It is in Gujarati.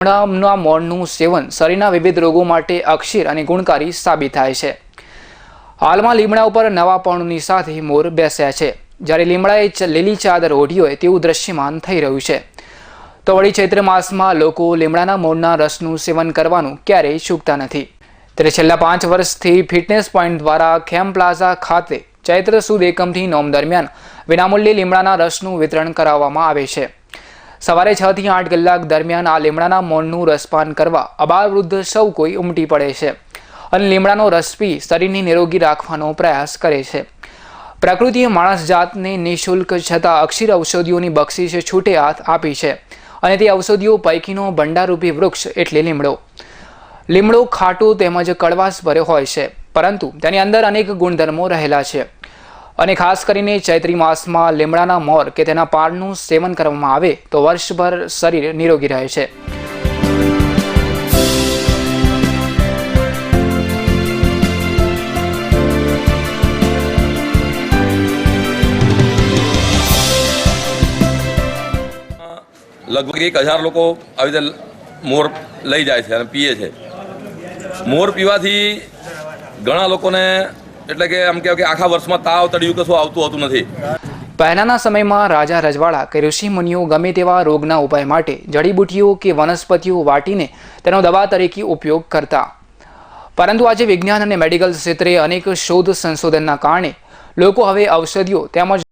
લીમડાના મોણનું સેવન શરીરના વિવિધ રોગો માટે અક્ષીર અને ગુણકારી સાબિત થાય છે. હાલમાં લીમડા ઉપર નવાપણની સાથે મોર બેસ્યા છે. જ્યારે લીમડાએ લીલી ચાદર ઓઢી હોય તેવું દ્રશ્યમાન થઈ રહ્યું છે. તો વળી ચૈત્ર માસમાં લોકો લીમડાના મોરના રસનું સેવન કરવાનું ક્યારેય ચૂકતા નથી. ત્યારે છેલ્લા પાંચ વર્ષથી ફિટનેસ પોઈન્ટ દ્વારા ખેમ પ્લાઝા ખાતે ચૈત્ર સુદ એકમથી નોમ દરમિયાન વિનામૂલ્યે લીમડાના રસનું વિતરણ કરાવવામાં આવે છે. સવારે છ થી આઠ કલાક દરમિયાન આ લીમડાના મોળનું રસપાન કરવા અબાર વૃદ્ધ સૌ કોઈ ઉમટી પડે છે અને લીમડાનો રસ પી શરીરને નિરોગી રાખવાનો પ્રયાસ કરે છે. પ્રકૃતિએ માણસ જાતને નિઃશુલ્ક છતાં અક્ષીર ઔષધિઓની બક્ષિસ છૂટે હાથ આપી છે અને તે ઔષધિઓ પૈકીનો ભંડારૂપી વૃક્ષ એટલે લીમડો. લીમડો ખાટું તેમજ કડવાશ ભર્યો હોય છે, પરંતુ તેની અંદર અનેક ગુણધર્મો રહેલા છે. અને ખાસ કરીને ચૈત્રી માસમાં લીમડાના મોર કે તેના પાનનું સેવન કરવામાં આવે તો વર્ષભર શરીર નિરોગી રહે છે. લગભગ એક હજાર લોકો આવી રીતે મોર લઈ જાય છે અને પીએ છે. મોર પીવાથી ઘણા લોકોને એટલે કે આમ કે આખા વર્ષમાં તાવ તળિયું કશું આવતું હોતું નથી. પહેલાના સમયમાં રાજા રજવાડા કે ઋષિ મુનિઓ ગમે તેવા રોગના ઉપાય માટે જડીબુટ્ટીઓ કે વનસ્પતિઓ વાટીને તેનો દવા તરીકે ઉપયોગ કરતા. પરંતુ આજે વિજ્ઞાન અને મેડિકલ ક્ષેત્રે અનેક શોધ સંશોધનના કારણે લોકો હવે ઔષધિઓ તેમજ